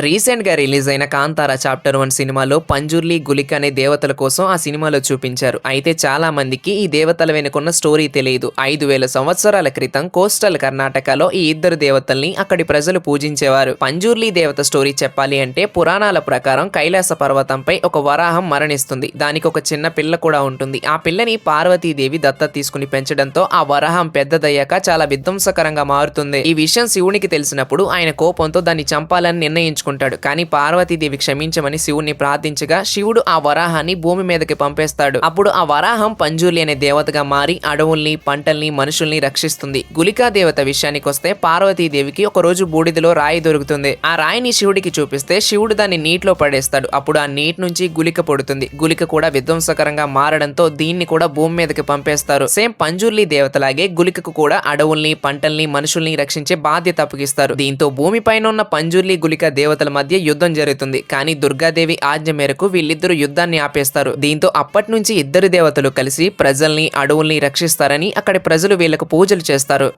రీసెంట్గా రిలీజ్ అయిన Kantara chapter one సినిమాలో పంజుర్లి గులిక అనే దేవతల కోసం ఆ సినిమాలో చూపించారు. అయితే చాలా మందికి ఈ దేవతల వెనుకున్న స్టోరీ తెలియదు. ఐదు వేల సంవత్సరాల క్రితం కోస్టల్ కర్ణాటకలో ఈ ఇద్దరు దేవతల్ని అక్కడి ప్రజలు పూజించేవారు. పంజుర్లి దేవత స్టోరీ చెప్పాలి అంటే పురాణాల ప్రకారం కైలాస పర్వతంపై ఒక వరాహం మరణిస్తుంది. దానికి ఒక చిన్న పిల్ల కూడా ఉంటుంది. ఆ పిల్లని పార్వతీదేవి దత్త తీసుకుని పెంచడంతో ఆ వరాహం పెద్దదయ్యాక చాలా విధ్వంసకరంగా మారుతుంది. ఈ విషయం శివునికి తెలిసినప్పుడు ఆయన కోపంతో దాన్ని చంపాలని నిర్ణయించుకుంటాడు కానీ పార్వతీదేవి క్షమించమని శివుణ్ణి ప్రార్థించగా శివుడు ఆ వరాహాన్ని భూమి మీదకి పంపేస్తాడు. అప్పుడు ఆ వరాహం పంజూలి అనే దేవతగా మారి అడవుల్ని పంటల్ని మనుషుల్ని రక్షిస్తుంది. గులికా దేవత విషయానికి వస్తే పార్వతీదేవికి ఒక రోజు బూడిదలో రాయి దొరుకుతుంది. ఆ రాయిని శివుడికి చూపిస్తే శివుడు దాన్ని నీటిలో పడేస్తాడు. అప్పుడు ఆ నీటి నుంచి గులిక పడుతుంది. గులిక కూడా విధ్వంసకరంగా మారడంతో దీన్ని కూడా భూమి మీదకి పంపేస్తారు. సేమ్ పంజుర్లి దేవతలాగే గులికకు కూడా అడవుల్ని పంటల్ని మనుషుల్ని రక్షించే బాధ్యత అప్పగిస్తారు. దీంతో భూమిపైన ఉన్న పంజుర్లి గులిక దేవతల మధ్య యుద్ధం జరుగుతుంది. కానీ దుర్గాదేవి ఆజ్ఞ మేరకు వీళ్ళిద్దరు యుద్ధాన్ని ఆపేస్తారు. దీంతో అప్పటి నుంచి ఇద్దరు దేవతలు కలిసి ప్రజల్ని అడవుల్ని రక్షిస్తారని అక్కడి ప్రజలు వీళ్ళకు పూజలు చేస్తారు.